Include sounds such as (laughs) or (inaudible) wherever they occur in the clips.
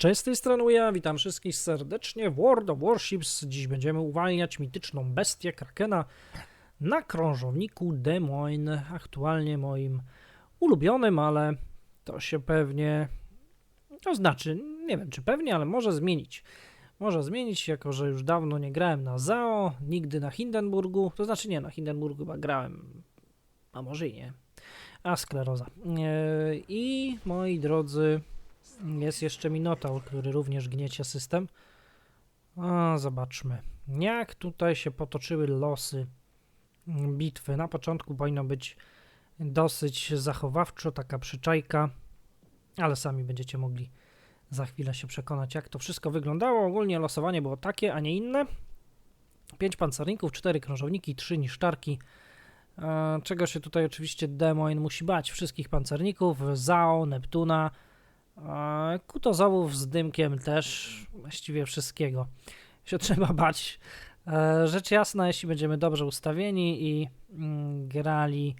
Cześć, z tej strony ja, witam wszystkich serdecznie w World of Warships. Dziś będziemy uwalniać mityczną bestię Krakena na krążowniku Des Moines, aktualnie moim ulubionym, ale to się pewnie, to znaczy, nie wiem czy pewnie, ale może zmienić. Może zmienić, jako że już dawno nie grałem na ZAO, nigdy na Hindenburgu, to znaczy nie, na Hindenburgu chyba grałem, a może i nie, a skleroza. Eee, I moi drodzy, jest jeszcze Minotaur, który również gniecie system. Zobaczmy. Jak tutaj się potoczyły losy bitwy. Na początku powinno być dosyć zachowawczo, taka przyczajka, ale sami będziecie mogli za chwilę się przekonać, jak to wszystko wyglądało. Ogólnie losowanie było takie, a nie inne. 5 pancerników, 4 krążowniki, 3 niszczarki. E, czego się tutaj oczywiście Demoin musi bać? Wszystkich pancerników, Zao, Neptuna, Kutozowów z dymkiem też, właściwie wszystkiego się (laughs) trzeba bać. E, rzecz jasna, jeśli będziemy dobrze ustawieni i mm, grali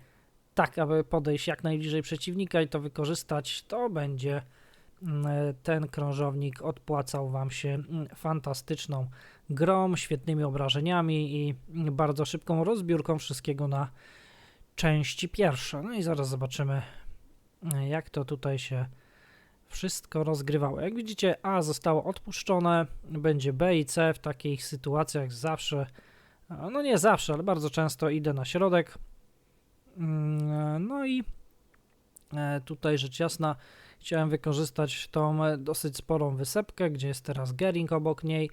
tak, aby podejść jak najbliżej przeciwnika i to wykorzystać, to będzie mm, ten krążownik odpłacał Wam się mm, fantastyczną grą, świetnymi obrażeniami i bardzo szybką rozbiórką wszystkiego na części pierwsze. No i zaraz zobaczymy, jak to tutaj się wszystko rozgrywało. Jak widzicie, A zostało odpuszczone, będzie B i C w takich sytuacjach zawsze, no nie zawsze, ale bardzo często idę na środek. Mm, no i e, tutaj rzecz jasna, chciałem wykorzystać tą dosyć sporą wysepkę, gdzie jest teraz Gering obok niej,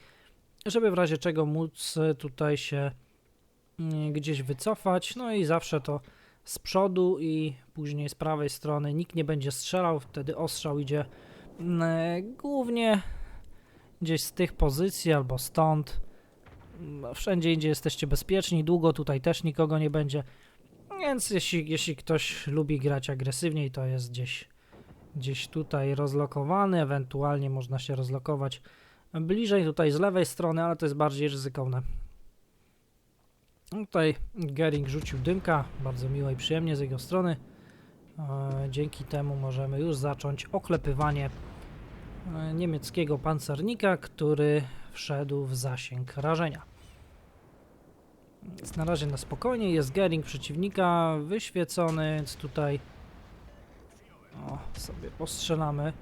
żeby w razie czego móc tutaj się mm, gdzieś wycofać, no i zawsze to z przodu i później z prawej strony nikt nie będzie strzelał, wtedy ostrzał idzie mm, głównie gdzieś z tych pozycji albo stąd. Mm, wszędzie indziej jesteście bezpieczni, długo tutaj też nikogo nie będzie, więc jeśli, jeśli ktoś lubi grać agresywniej, to jest gdzieś, gdzieś tutaj rozlokowany, ewentualnie można się rozlokować bliżej tutaj z lewej strony, ale to jest bardziej ryzykowne. No tutaj Gering rzucił dymka, bardzo miło i przyjemnie z jego strony. E, dzięki temu możemy już zacząć oklepywanie e, niemieckiego pancernika, który wszedł w zasięg rażenia. Jest na razie na spokojnie, jest Gering przeciwnika wyświecony, więc tutaj o, sobie postrzelamy.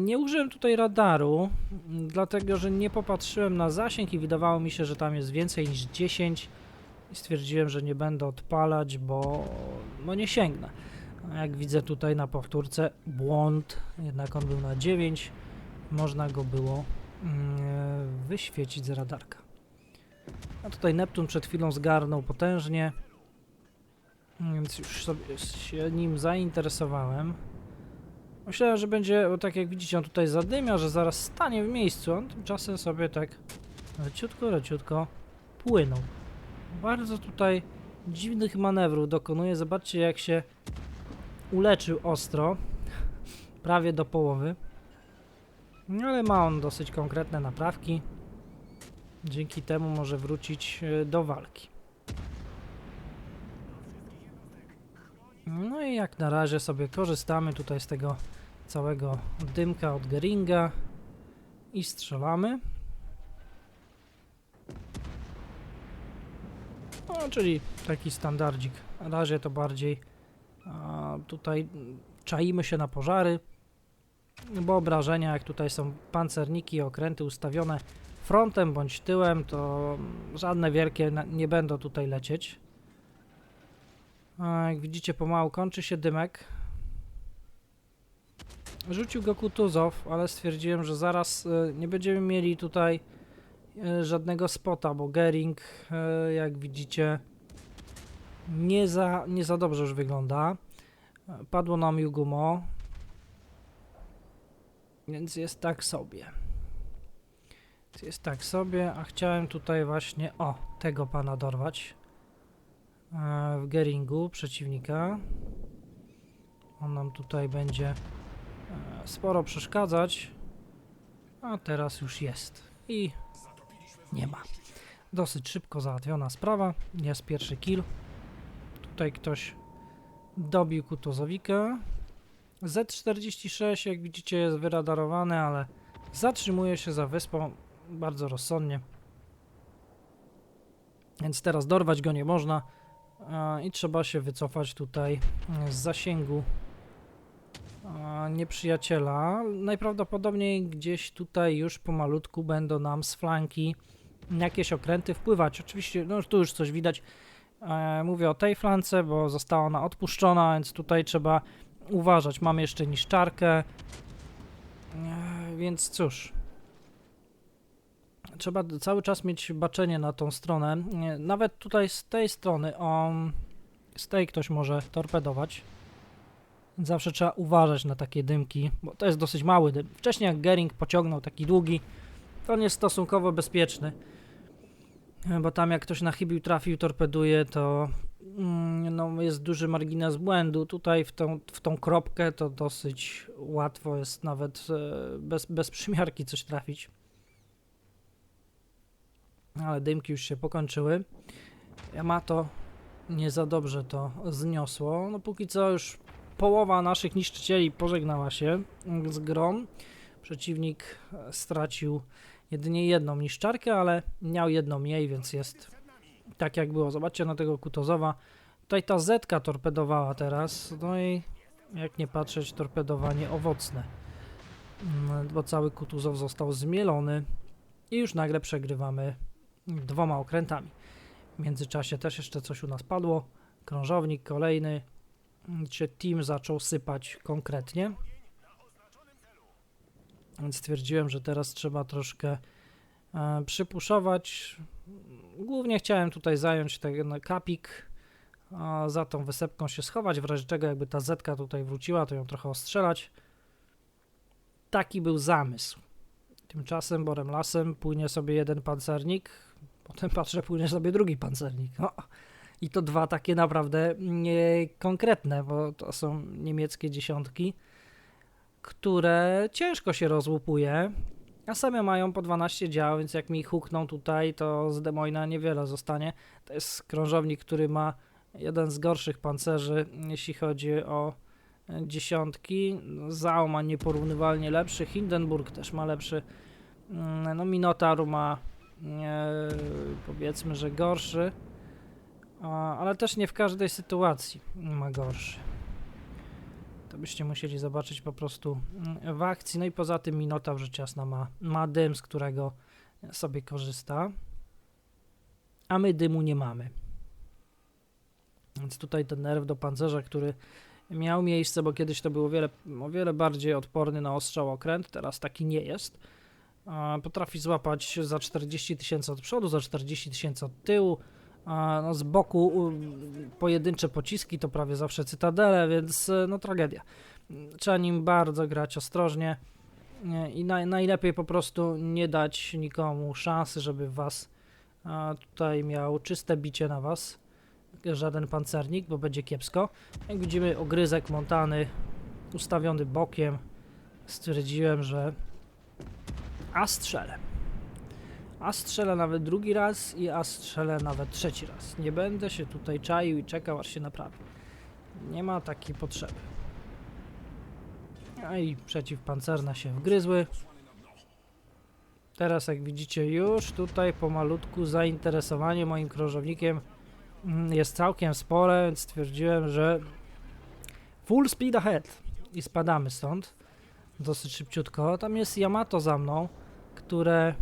Nie użyłem tutaj radaru, dlatego że nie popatrzyłem na zasięg i wydawało mi się, że tam jest więcej niż 10 i stwierdziłem, że nie będę odpalać, bo no nie sięgnę. Jak widzę tutaj na powtórce błąd, jednak on był na 9, można go było mm, wyświecić z radarka. A tutaj Neptun przed chwilą zgarnął potężnie, więc już sobie się nim zainteresowałem. Myślałem, że będzie, bo tak jak widzicie, on tutaj zadymia, że zaraz stanie w miejscu. On tymczasem sobie tak leciutko, leciutko płynął. Bardzo tutaj dziwnych manewrów dokonuje. Zobaczcie, jak się uleczył ostro. (laughs) Prawie do połowy. No ale ma on dosyć konkretne naprawki. Dzięki temu może wrócić e, do walki. No i jak na razie sobie korzystamy tutaj z tego całego dymka od Geringa i strzelamy. No, czyli taki standardzik. Na razie to bardziej a, tutaj czaimy się na pożary, bo obrażenia, jak tutaj są pancerniki i okręty ustawione frontem bądź tyłem, to żadne wielkie nie będą tutaj lecieć. A jak widzicie, pomału kończy się dymek. Rzucił go Kutuzow, ale stwierdziłem, że zaraz y, nie będziemy mieli tutaj y, żadnego spota, bo Gering, y, jak widzicie, nie za, nie za dobrze już wygląda. Padło nam Jugumo, więc jest tak sobie. Jest tak sobie, a chciałem tutaj właśnie, o, tego pana dorwać w Geringu przeciwnika. On nam tutaj będzie sporo przeszkadzać, a teraz już jest i nie ma. Dosyć szybko załatwiona sprawa, jest pierwszy kill. Tutaj ktoś dobił Kutozowika, Z46, jak widzicie, jest wyradarowany, ale zatrzymuje się za wyspą bardzo rozsądnie. Więc teraz dorwać go nie można e, i trzeba się wycofać tutaj e, z zasięgu e, nieprzyjaciela. Najprawdopodobniej gdzieś tutaj już pomalutku będą nam z flanki jakieś okręty wpływać. Oczywiście, no tu już coś widać. E, mówię o tej flance, bo została ona odpuszczona, więc tutaj trzeba uważać. Mamy jeszcze niszczarkę. E, więc cóż. Trzeba cały czas mieć baczenie na tą stronę. Nawet tutaj z tej strony, o, z tej ktoś może torpedować. Zawsze trzeba uważać na takie dymki, bo to jest dosyć mały dym. Wcześniej jak Gering pociągnął taki długi, to on jest stosunkowo bezpieczny. Bo tam jak ktoś na chybił trafił, torpeduje, to mm, no, jest duży margines błędu. Tutaj w tą, w tą kropkę to dosyć łatwo jest nawet e, bez, bez przymiarki coś trafić. Ale dymki już się pokończyły. Yamato nie za dobrze to zniosło. No póki co już połowa naszych niszczycieli pożegnała się z grom. Przeciwnik e, stracił jedynie jedną niszczarkę, ale miał jedną mniej, więc jest tak jak było. Zobaczcie na tego Kutozowa. Tutaj ta Zetka torpedowała teraz, no i jak nie patrzeć, torpedowanie owocne. Mm, Bo cały Kutuzow został zmielony i już nagle przegrywamy dwoma okrętami. W międzyczasie też jeszcze coś u nas padło. Krążownik kolejny. Czy team zaczął sypać konkretnie. Więc stwierdziłem, że teraz trzeba troszkę e, przypuszować. Głównie chciałem tutaj zająć ten kapik, a za tą wysepką się schować, w razie czego jakby ta zetka tutaj wróciła, to ją trochę ostrzelać. Taki był zamysł. Tymczasem borem lasem płynie sobie jeden pancernik, potem patrzę, płynie sobie drugi pancernik. O, I to dwa takie naprawdę nie konkretne, bo to są niemieckie dziesiątki które ciężko się rozłupuje, a same mają po 12 dział, więc jak mi hukną tutaj, to z Demoina niewiele zostanie. To jest krążownik, który ma jeden z gorszych pancerzy, jeśli chodzi o e, dziesiątki. Zao ma nieporównywalnie lepszy, Hindenburg też ma lepszy. Mm, No Minotaur ma e, powiedzmy, że gorszy, ale też nie w każdej sytuacji ma gorszy. To byście musieli zobaczyć po prostu mm, w akcji. No i poza tym Minotaur rzecz jasna ma, ma dym, z którego sobie korzysta. A my dymu nie mamy. Więc tutaj ten nerw do pancerza, który miał miejsce, bo kiedyś to był o wiele, o wiele bardziej odporny na ostrzał okręt, teraz taki nie jest. Potrafi złapać za 40 tysięcy od przodu, za 40 tysięcy od tyłu. A, No z boku pojedyncze pociski to prawie zawsze cytadele, więc e, no tragedia. Trzeba nim bardzo grać ostrożnie nie, i naj, najlepiej po prostu nie dać nikomu szansy, żeby was tutaj miał czyste bicie na was. Żaden pancernik, bo będzie kiepsko. Jak widzimy ogryzek montany ustawiony bokiem, stwierdziłem, że a strzelę. A strzelę nawet drugi raz i a strzelę nawet trzeci raz. Nie będę się tutaj czaił i czekał, aż się naprawi. Nie ma takiej potrzeby. A i przeciwpancerne się wgryzły. Teraz jak widzicie już tutaj pomalutku zainteresowanie moim krążownikiem mm, jest całkiem spore, więc stwierdziłem, że full speed ahead i spadamy stąd dosyć szybciutko. Tam jest Yamato za mną, które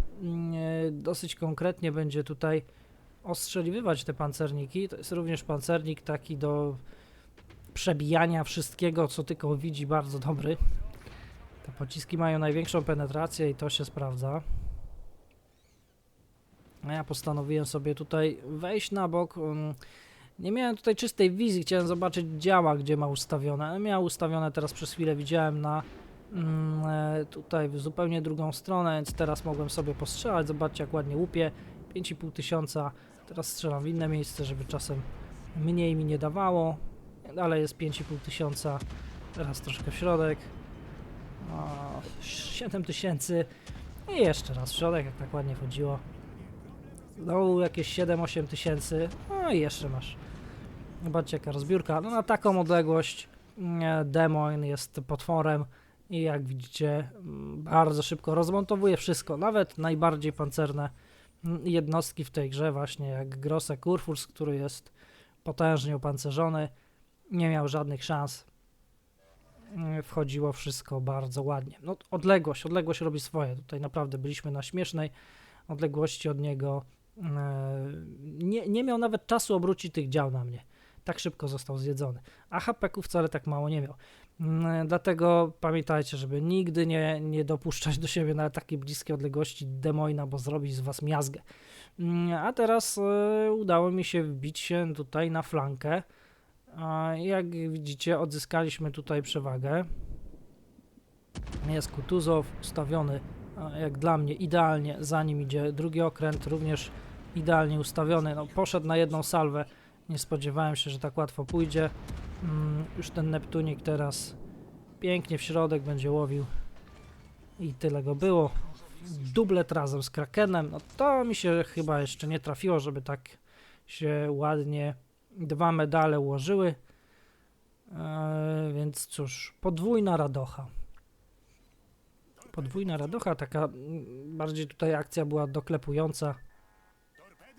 dosyć konkretnie będzie tutaj ostrzeliwywać te pancerniki. To jest również pancernik taki do przebijania wszystkiego, co tylko widzi, bardzo dobry. Te pociski mają największą penetrację i to się sprawdza. A ja postanowiłem sobie tutaj wejść na bok. mm, Nie miałem tutaj czystej wizji, chciałem zobaczyć działa, gdzie ma ustawione. Miał ustawione teraz przez chwilę, widziałem na mm, e, tutaj w zupełnie drugą stronę, więc teraz mogłem sobie postrzelać. Zobaczcie, jak ładnie łupie. 5,5 tysiąca. Teraz strzelam w inne miejsce, żeby czasem mniej mi nie dawało. Dalej jest 5,5 tysiąca. Teraz troszkę w środek. O, 7 tysięcy. I jeszcze raz w środek, jak tak ładnie chodziło. Znowu jakieś 7-8 tysięcy. No i jeszcze masz. Zobaczcie jaka rozbiórka. No na taką odległość E, Demoin jest potworem i jak widzicie mm, bardzo szybko rozmontowuje wszystko, nawet najbardziej pancerne mm, jednostki w tej grze właśnie jak Grosse Kurfurs, który jest potężnie opancerzony, nie miał żadnych szans. Mm, Wchodziło wszystko bardzo ładnie. No, odległość, odległość robi swoje. Tutaj naprawdę byliśmy na śmiesznej odległości od niego. E, Nie, nie miał nawet czasu obrócić tych dział na mnie. Tak szybko został zjedzony. A HP-ków wcale tak mało nie miał. Mm, Dlatego pamiętajcie, żeby nigdy nie, nie dopuszczać do siebie na takiej bliskiej odległości demoina, bo zrobi z was miazgę. Mm, A teraz e, udało mi się wbić się tutaj na flankę. Jak widzicie, odzyskaliśmy tutaj przewagę. Jest Kutuzow ustawiony, jak dla mnie, idealnie. Za nim idzie drugi okręt, również idealnie ustawiony. No, poszedł na jedną salwę. Nie spodziewałem się, że tak łatwo pójdzie. Mm, już ten Neptunik teraz pięknie w środek będzie łowił. I tyle go było. Dublet razem z Krakenem. No to mi się chyba jeszcze nie trafiło, żeby tak się ładnie dwa medale ułożyły. Eee, więc cóż, podwójna radocha. Podwójna radocha, taka bardziej tutaj akcja była doklepująca.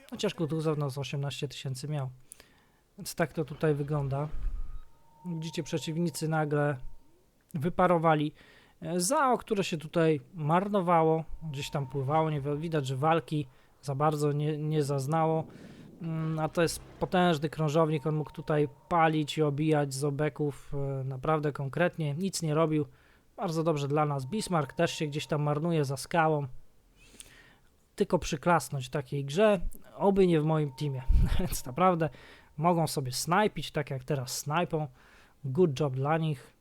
Chociaż Kutuzow no z 18 tysięcy miał. Więc tak to tutaj wygląda. Widzicie, przeciwnicy nagle wyparowali. E, Zao, które się tutaj marnowało, gdzieś tam pływało, nie wi- widać, że walki za bardzo nie, nie zaznało. Mm, A to jest potężny krążownik, on mógł tutaj palić i obijać z obeków e, naprawdę konkretnie, nic nie robił. Bardzo dobrze dla nas. Bismarck też się gdzieś tam marnuje za skałą. Tylko przyklasnąć takiej grze, oby nie w moim teamie. (laughs) Więc naprawdę mogą sobie snajpić, tak jak teraz snajpą. Good job dla nich.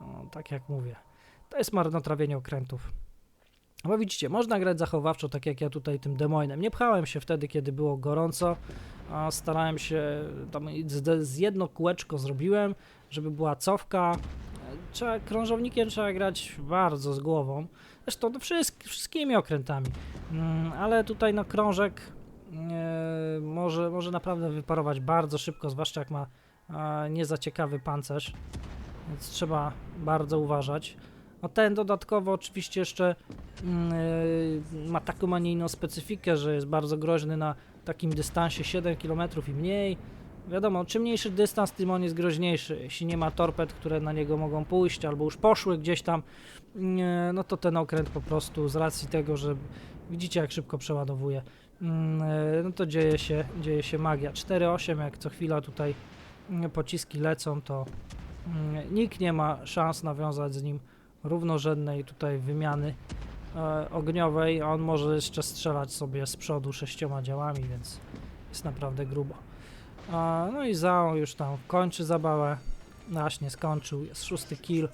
No, tak jak mówię. To jest marnotrawienie okrętów. Bo widzicie, można grać zachowawczo, tak jak ja tutaj tym demoinem. Nie pchałem się wtedy, kiedy było gorąco, a starałem się, tam z, jedno kółeczko zrobiłem, żeby była cofka. Trzeba, krążownikiem trzeba grać bardzo z głową. Zresztą to wszystk, wszystkimi okrętami. Mm, ale tutaj no krążek e, może, może naprawdę wyparować bardzo szybko, zwłaszcza jak ma nie za ciekawy pancerz. Więc trzeba bardzo uważać. No ten dodatkowo oczywiście jeszcze mm, e, ma taką, a nie inną specyfikę, że jest bardzo groźny na takim dystansie 7 km i mniej. Wiadomo, czym mniejszy dystans, tym on jest groźniejszy. Jeśli nie ma torped, które na niego mogą pójść, albo już poszły gdzieś tam, nie, no to ten okręt po prostu z racji tego, że widzicie jak szybko przeładowuje, mm, e, no to dzieje się, dzieje się magia. 4-8, jak co chwila tutaj mm, pociski lecą, to mm, nikt nie ma szans nawiązać z nim równorzędnej tutaj wymiany e, ogniowej, a on może jeszcze strzelać sobie z przodu sześcioma działami, więc jest naprawdę grubo. A, no i Zao już tam kończy zabawę. Właśnie skończył, jest szósty kill.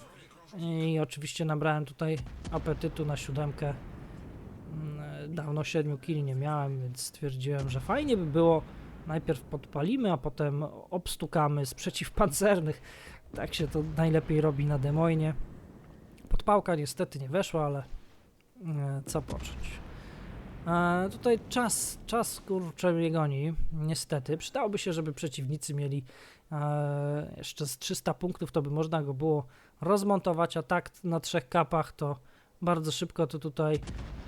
I oczywiście nabrałem tutaj apetytu na siódemkę. Mm, Dawno siedmiu killi nie miałem, więc stwierdziłem, że fajnie by było najpierw podpalimy, a potem obstukamy z przeciwpancernych. Tak się to najlepiej robi na demoinie. Podpałka niestety nie weszła, ale e, co począć. E, tutaj czas, czas kurczę mnie goni, niestety. Przydałoby się, żeby przeciwnicy mieli e, jeszcze z 300 punktów, to by można go było rozmontować, a tak na trzech kapach to bardzo szybko to tutaj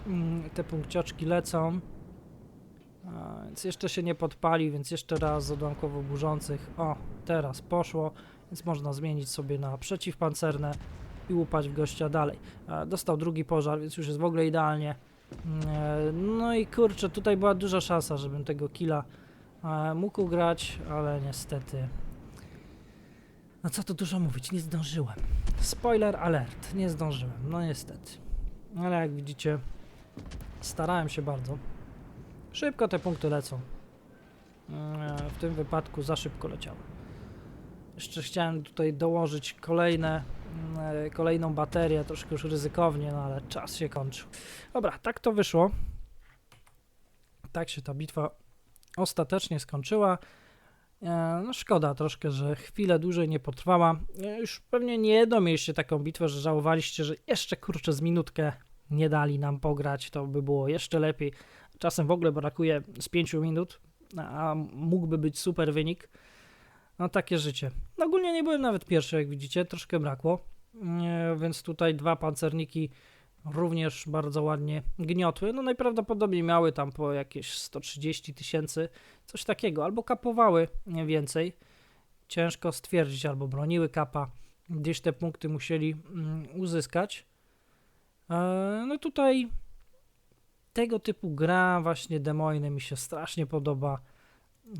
mm, te punkcioczki lecą. Więc jeszcze się nie podpali, więc jeszcze raz z odłamkowo burzących. O, teraz poszło, więc można zmienić sobie na przeciwpancerne i łupać w gościa dalej. Dostał drugi pożar, więc już jest w ogóle idealnie. E, No i kurczę, tutaj była duża szansa, żebym tego killa e, mógł grać, ale niestety. No co tu dużo mówić, nie zdążyłem. Spoiler alert, nie zdążyłem, no niestety. Ale jak widzicie, starałem się bardzo. Szybko te punkty lecą. E, W tym wypadku za szybko leciały. Jeszcze chciałem tutaj dołożyć kolejne, e, kolejną baterię, troszkę już ryzykownie, no ale czas się kończył. Dobra, tak to wyszło. Tak się ta bitwa ostatecznie skończyła. E, No szkoda troszkę, że chwilę dłużej nie potrwała. Już pewnie nie jedno mieliście taką bitwę, że żałowaliście, że jeszcze kurczę z minutkę nie dali nam pograć, to by było jeszcze lepiej. Czasem w ogóle brakuje z 5 minut, a mógłby być super wynik. No takie życie. No, ogólnie nie byłem nawet pierwszy, jak widzicie, troszkę brakło, więc tutaj dwa pancerniki również bardzo ładnie gniotły. No najprawdopodobniej miały tam po jakieś 130 tysięcy, coś takiego, albo kapowały więcej. Ciężko stwierdzić, albo broniły kapa. Gdzieś te punkty musieli mm, uzyskać. E, no tutaj tego typu gra właśnie Demoine mi się strasznie podoba.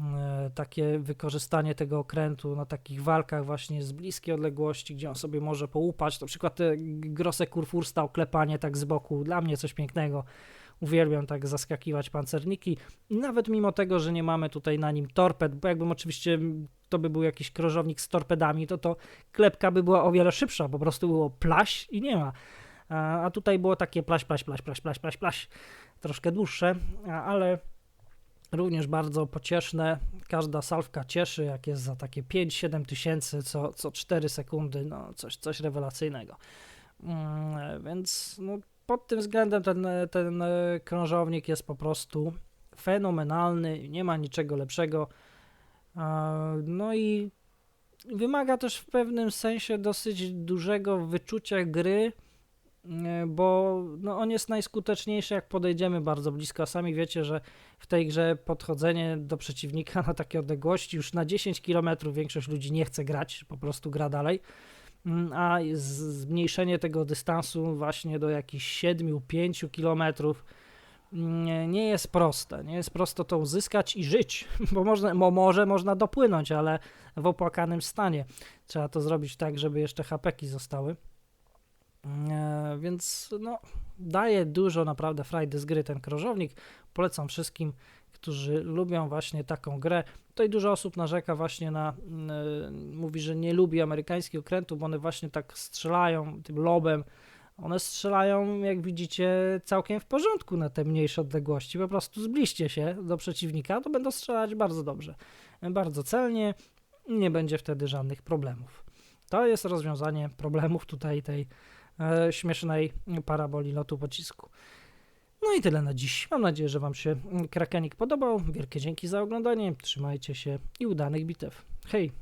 E, takie wykorzystanie tego okrętu na takich walkach właśnie z bliskiej odległości, gdzie on sobie może połupać. Na przykład te grose kurfursta, oklepanie tak z boku, dla mnie coś pięknego. Uwielbiam tak zaskakiwać pancerniki. Nawet mimo tego, że nie mamy tutaj na nim torped, bo jakbym oczywiście to by był jakiś krążownik z torpedami, to to klepka by była o wiele szybsza, po prostu było plaś i nie ma. A tutaj było takie plaś, plaś, plaś, plaś, plaś, plaś, plaś, troszkę dłuższe, ale również bardzo pocieszne. Każda salwka cieszy, jak jest za takie 5-7 tysięcy co, co 4 sekundy, no coś, coś rewelacyjnego. Mm, więc no, pod tym względem ten, ten krążownik jest po prostu fenomenalny, nie ma niczego lepszego. No i wymaga też w pewnym sensie dosyć dużego wyczucia gry, bo no, on jest najskuteczniejszy, jak podejdziemy bardzo blisko. A sami wiecie, że w tej grze podchodzenie do przeciwnika na takie odległości już na 10 km większość ludzi nie chce grać, po prostu gra dalej. Mm, a zmniejszenie tego dystansu właśnie do jakichś 7-5 km mm, nie jest proste. Nie jest prosto to uzyskać i żyć, (laughs) bo, można, bo może można dopłynąć, ale w opłakanym stanie. Trzeba to zrobić tak, żeby jeszcze hapeki zostały. E, więc no, daje dużo naprawdę frajdy z gry ten krążownik. Polecam wszystkim, którzy lubią właśnie taką grę. Tutaj dużo osób narzeka właśnie na, y, mówi, że nie lubi amerykańskich okrętów, bo one właśnie tak strzelają tym lobem. One strzelają, jak widzicie, całkiem w porządku na te mniejsze odległości. Po prostu zbliżcie się do przeciwnika, to będą strzelać bardzo dobrze, bardzo celnie. Nie będzie wtedy żadnych problemów. To jest rozwiązanie problemów tutaj tej E, śmiesznej paraboli lotu pocisku. No i tyle na dziś. Mam nadzieję, że Wam się Krakenik podobał. Wielkie dzięki za oglądanie. Trzymajcie się i udanych bitew. Hej!